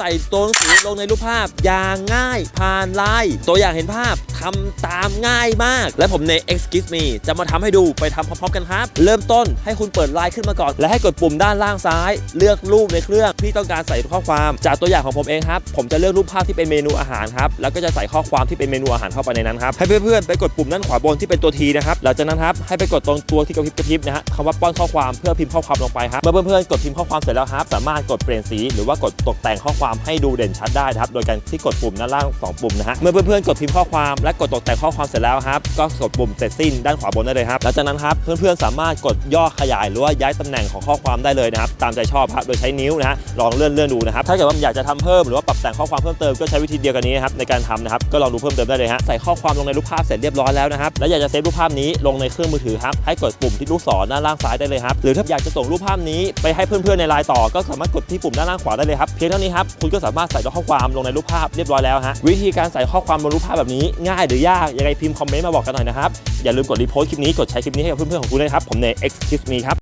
ใส่ตัวหนังสือลงในรูปภาพ อย่างง่ายผ่านไลน์ตัวอย่างเห็นภาพทำตามง่ายมาก และผมใน Excuse me จะมาทำให้ดูไปทำพร้อมๆกันครับ เริ่มต้นให้คุณเปิดไลน์ขึ้นมาก่อน และให้กดปุ่มด้านล่างซ้าย เลือกรูปในเครื่องที่ต้องการใส่ข้อความจากตัวอย่างของผมเองครับผมจะเลือกรูปภาพที่เป็นเมนูอาหารครับแล้วก็จะใส่ข้อความที่เป็นเมนูอาหารเข้าไปในนั้นครับให้เพื่อนๆไปกดปุ่มด้านขวาบนที่เป็นตัวทีนะครับหลังจากนั้นครับให้ไปกดตรงตัวที่กระพริบกระพริบนะฮะคำว่าป้อนข้อความเพื่อพิมพ์ข้อความลงไปครับเมื่อเพื่อนๆกดพิมพ์ข้อความเสร็จแล้วครับสามารถกดเปลี่ยนสีหรือว่ากดตกแต่งข้อความให้ดูเด่นชัดได้ครับ โดยการที่กดปุ่มด้านล่างสองปุ่มนะฮะ เมื่อเพื่อนๆกดพิมพ์ข้อความและกดตกแต่งข้อความเสร็จแล้วครับ ก็กดปุ่มเสร็จสิ้นด้านขวาบนได้เลยครับ หลังจากนั้นครับเพื่อนๆสามารถกดย่อขยายหรือว่าย้ายตำแหน่งของข้อความได้เลยนะครับตามใจชอบครับโดยใช้นิ้วนะฮะลองเลื่อนเลื่อนดูนะครับถ้าเกิดว่าอยากจะทำเพิ่มหรือว่าปรับแต่งข้อความเพิ่มเติมก็ใช้วิธีเดียวกันนี้ครับในการทำนะครับก็ลองดูเพิ่มเติมได้เลยฮะใส่ข้อความลงในรูปภาพเสร็จเรียบร้อยแล้วนะครับและอยากจะเซฟรูปภาพนี้ลงในเครื่องมือถือครับให้กดปุ่มที่ลูกศรด้านล่างซ้ายได้เลยครับหรือถ้าอยากจะส่งรูปภาพนี้ไปให้เพื่อนๆในไลน์ต่อ ก็สามารถกดที่ปุ่มด้านล่างขวาได้เลยครับเพียงเท่านี้ครับคุณก็สามารถใส่ข้อความลงในรูปภาพเรียบร้อยแล้วฮะวิธีการใส่ข้อความบนรูปภาพแบบนี้ง่ายหรือยากยังไงพิมพ์คอมเมนต์มาบอกกันหน่อยนะครับอย่าลืมกดรีโพสต์คลิปนี้กดแชร์คลิปนี้ให้กับเพื่อนๆของคุณด้วยนะครับผมใน X Kiss Me ครับ